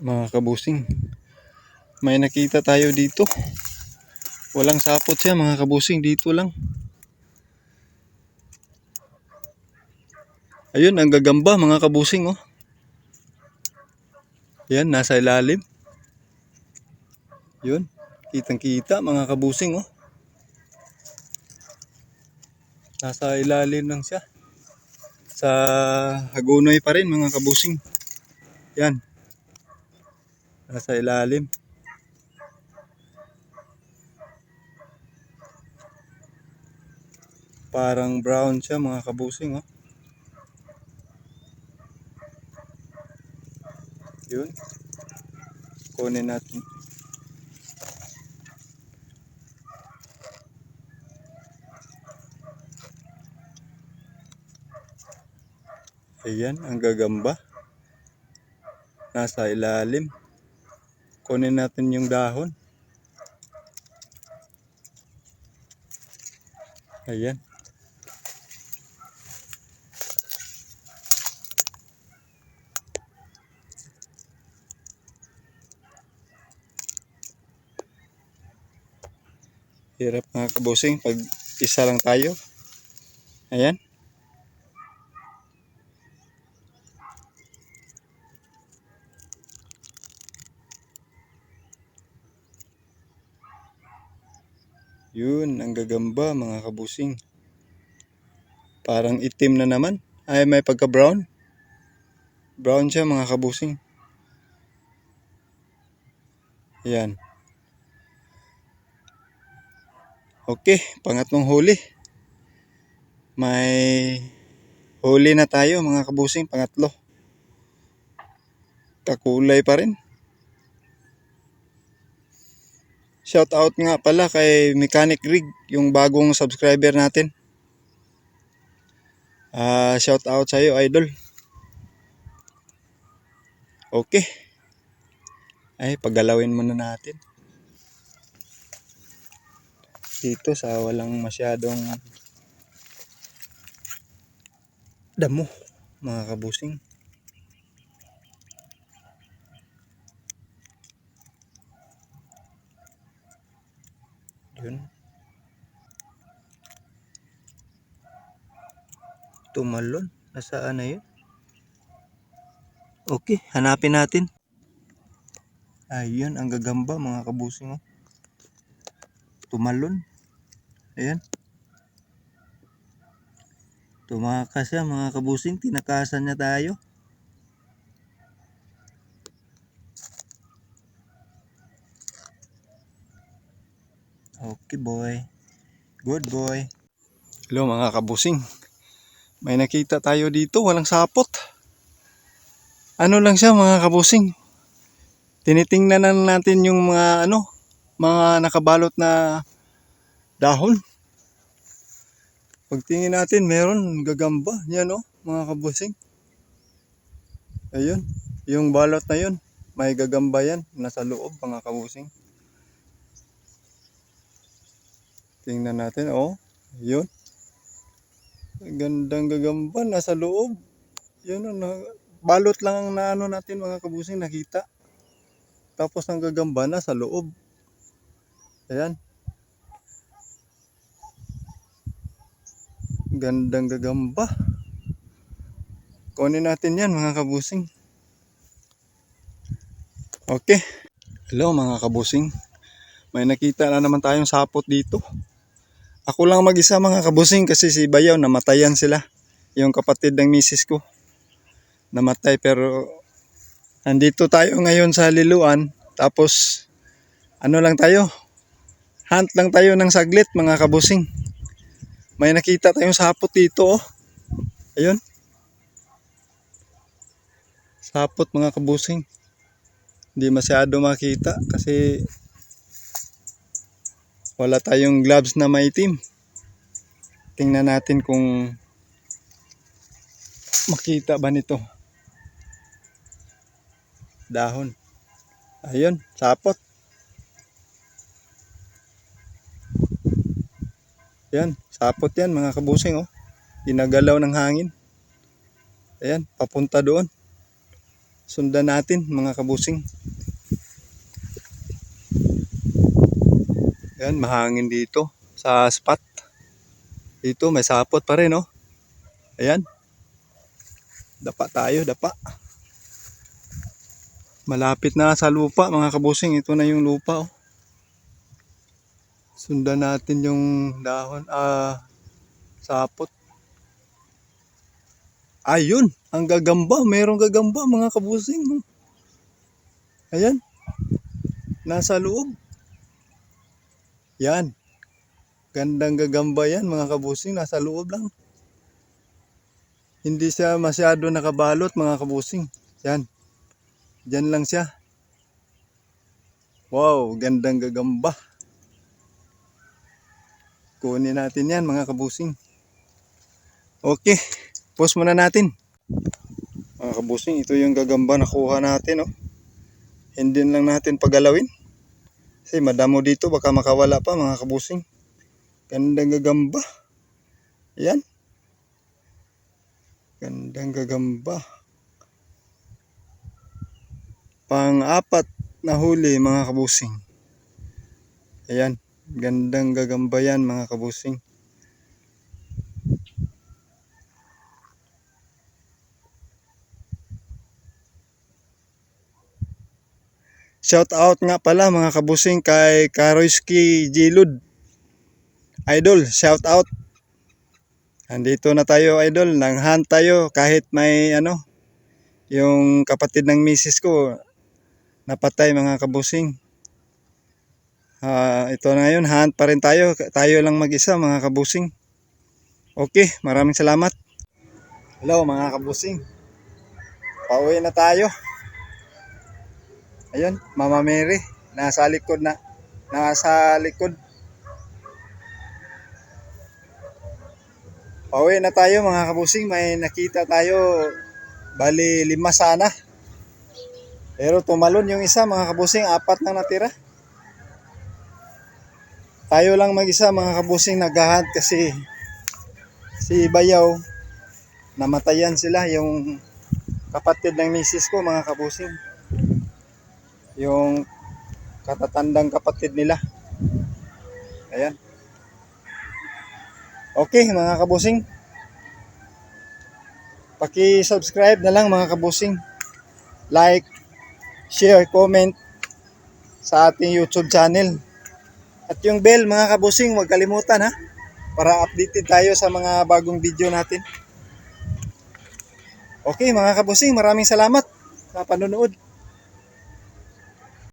mga kabusing. May nakita tayo dito. Walang sapot siya mga kabusing. Dito lang. Ayun, ang gagamba mga kabusing oh. Yan, nasa ilalim. Yun, kitang kita mga kabusing oh. Nasa ilalim lang siya. Sa Hagonoy pa rin mga kabusing. Yan. Nasa ilalim. Parang brown siya mga kabusing oh. Yun. Kunin natin. Ayan, ang gagamba. Nasa ilalim. Kunin natin yung dahon. Ayan. Hirap mga kabusing pag isa lang tayo. Ayan. Yun, ang gagamba mga kabusing. Parang itim na naman. Ay, may pagka-brown. Brown siya mga kabusing. Ayan. Okay, pangatlong huli. May huli na tayo mga kabusing, pangatlo. Kakulay pa rin. Shout out nga pala kay Mechanic Rig, yung bagong subscriber natin. Ah, shout out sa iyo, idol. Okay. Ay, paggalawin muna natin. Dito sa walang masyadong damo, mga kabusing. Yun. Tumalon. Nasaan na yun? Okay, hanapin natin. Ayun, ang gagamba mga kabusing. Oh. Tumalon. Ayan. Tumakas siya mga kabusing. Tinakasan niya tayo. Okay boy. Good boy. Hello mga kabusing. May nakita tayo dito. Walang sapot. Ano lang siya mga kabusing. Tinitingnan na natin yung mga ano, mga nakabalot na dahon. Pagtingin natin, meron gagamba. Yan oh, mga kabusing. Ayun, yung balot na yun, may gagamba yan. Nasa loob, mga kabusing. Tingnan natin, oh. Yun. Gandang gagamba, nasa loob. Yun, oh, balot lang ang naano natin, mga kabusing, nakita. Tapos ang gagamba na sa loob. Ayan. Gandang gagamba. Kunin natin yan mga kabusing. Okay. Hello mga kabusing. May nakita na naman tayong sapot dito. Ako lang mag-isa mga kabusing kasi si Bayaw namatayan sila. Yung kapatid ng misis ko. Namatay pero Nandito tayo ngayon sa Liluan. Tapos, ano lang tayo? Hunt lang tayo ng saglit mga kabusing. May nakita tayong sapot dito oh. Ayun. Sapot mga kabusing. Hindi masyado makita kasi wala tayong gloves na maitim. Tingnan natin kung makita ba nito dahon. Ayun, sapot. Yan, sapot yan mga kabusing oh. Ginagalaw ng hangin. Ayan, papunta doon. Sundan natin mga kabusing. Yan, mahangin dito sa spot. Dito may sapot pa rin, oh. Ayan. Dapa tayo, dapa. Malapit na sa lupa, mga kabusing. Ito na yung lupa, oh. Sundan natin yung dahon, ah, sapot. Ayun, ang gagamba. Merong gagamba, mga kabusing. oh. Ayan. Nasa loob. Yan. Gandang gagamba yan, mga kabusing. Nasa loob lang. Hindi siya masyado nakabalot, mga kabusing. Yan. Diyan lang siya. Wow, gandang gagamba. Kunin natin yan, mga kabusing. Okay, post muna natin. Mga kabusing, ito yung gagamba na kuha natin, oh. Hindi lang natin pagalawin. Kasi madamo dito, baka makawala pa, mga kabusing. Gandang gagamba. Yan. Gandang gagamba. Pang-apat na huli, mga kabusing. Ayan. Gandang gagamba yan, mga kabusing. Shout out nga pala mga kabusing kay Karoyski Gilud. Idol, shout out. Andito na tayo idol, nang hunt tayo kahit may ano, yung kapatid ng misis ko napatay mga kabusing. Ah, ito na yun, hunt pa rin tayo. Tayo lang mag-isa mga kabusing. Okay, maraming salamat. Hello mga kabusing. Pauwi na tayo. Ayun, Mama Mary, nasa likod na. Nasa likod. Pauwi na tayo mga kabusing. May nakita tayo. Bali lima sana. Pero tumalon yung isa mga kabusing. Apat na natira. Tayo lang mag-isa mga kabusing naghahunt kasi si Bayaw namatayan sila yung kapatid ng misis ko mga kabusing yung katatandang kapatid nila. Ayan. Okay, mga kabusing. Paki-subscribe na lang mga kabusing. Like, share, comment sa ating YouTube channel. At yung bell mga kabusing, huwag kalimutan ha. Para updated tayo sa mga bagong video natin. Okay mga kabusing, maraming salamat sa panonood.